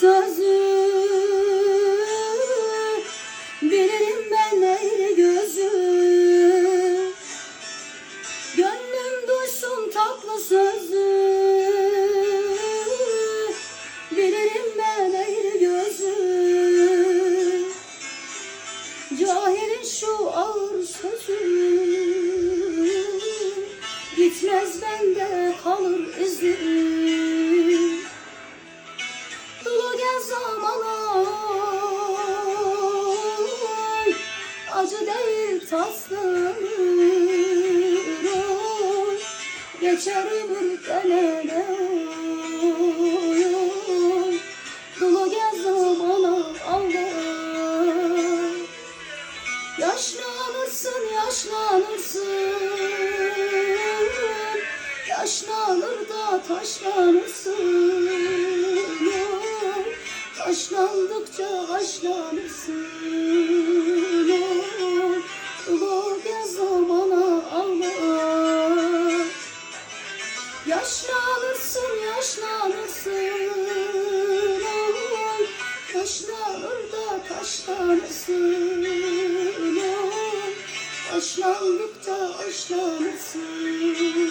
sözü. Bilirim ben eğri gözü. Gönlüm duysun tatlı sözü. Bilirim ben eğri gözü. Cahilin şu ağır sözü. Gitmez bende kalır Zamana Acı değil tatlıdır oy. Geçer ömür gelene. Dolu gel zamana Allah Yaşlanırsın, yaşlanırsın Yaşlanır da taşlanırsın. Taşlandıkça haşlanırsın. Ulu gel zamana Allah Yaşlanırsın, yaşlanırsın oy. Taşlanır da taşlanırsın oy. Taşlandıkça taşlanırsın